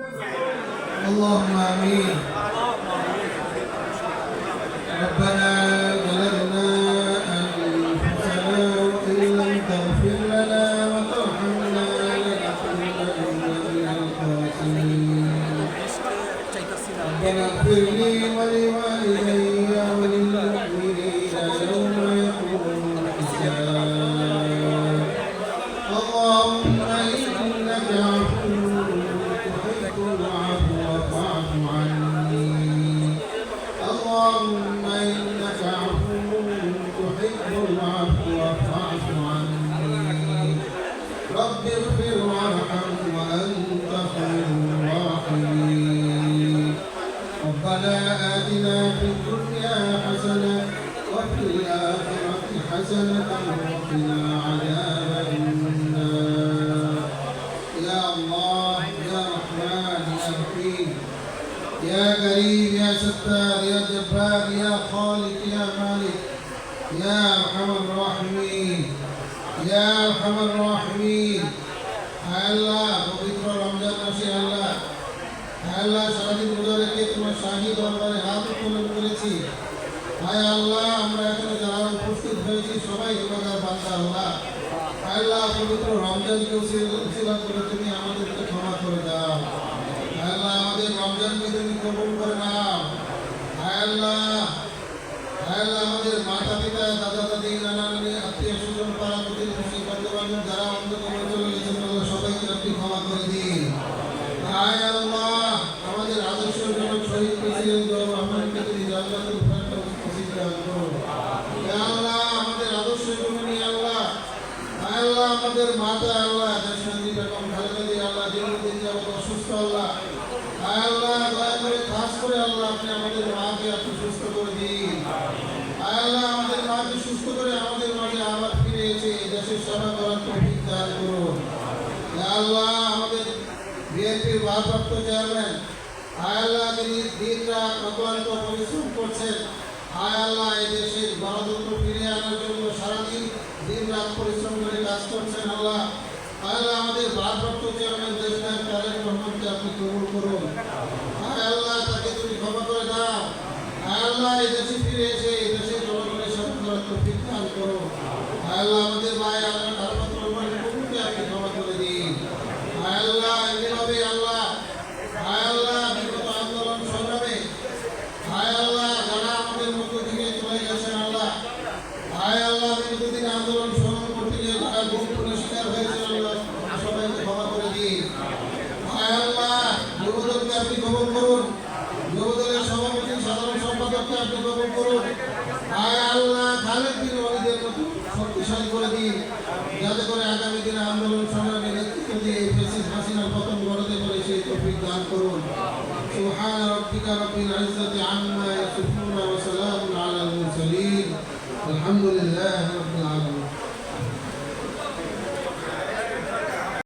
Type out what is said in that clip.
اللهم آمين. ربنا ظلمنا أنفسنا وإن لم تغفر لنا وترحمنا لنكونن من الخاسرين. ربنا اغفر لي وفي الآخرة حسنة وقنا عذاب النار يا الله يا رحمن يا رحيم يا كريم يا ستار يا جبار يا خالق يا مالك يا أرحم الراحمين يا أرحم الراحمين আল্লাহ পবিত্র রমজান মাসে আল্লাহ আল্লাহ সারাদিন রোজা রেখে তোমার শাহী দরবারে হাত উত্তোলন করেছি হায় আল্লাহ, আমরা এখানে যারা উপস্থিত হয়েছি, সবাই তোমাদের বান্দা, আল্লাহ। আল্লাহ, পবিত্র রমজানকে উশিলা করে তুমি আমাদেরকে ক্ষমা করে দাও। আল্লাহ, আমাদের রমজানকে তুমি কবুল করে নাও। আল্লাহ আল্লাহ, আমাদের মাতা পিতা দান করো আমাদের মাতা আল্লাহ দেশনন্দী বেগম খালেদা আল্লাহ দীর্ঘদিন যাবত অসুস্থ আল্লাহ। আল্লাহ, দয়া করে খাস করে আল্লাহ, আপনি আমাদের মাকে আপনি সুস্থ করে দিন। আল্লাহ, আমাদের মাকে সুস্থ করে আমাদের মাঝে আবার ফিরে এসে দেশের সেবা করার তৌফিক দান করুন। আল্লাহ, আমাদের বিএনপির ভারপ্রাপ্ত চেয়ারম্যান, আয় আল্লাহ তিনি দিন রাত অক্লান্ত পরিশ্রম করছেন আয় আল্লাহ আমাদের ভারপ্রাপ্ত চেয়ারম্যান দেশ নায়ক তারেক রহমানকে আপনি কবুল করুন। আল্লাহ, তাকে তুমি ক্ষমা করে দাও। আল্লাহ, এই দেশে ফিরে এসে এই দেশের জনগণের সাথে তৌফিক দান করো ভাই আল্লাহ করুন। আয় আল্লাহ খালেদ বিন ওয়ালিদের মতো শক্তিশালী করে দিন। যাতে করে আগামী দিনে আন্দোলন সংগ্রামে নেতৃত্ব দিয়ে প্রেসিস হাসিনার পতন ঘটাতে পারে সেই তফিক দান করুন। সুবহান রব্বিকা রব্বিল ইজ্জাতি আম্মা ইয়াসিফুন ওয়া সালামুন আলাল মুরসালিন। আলহামদুলিল্লাহ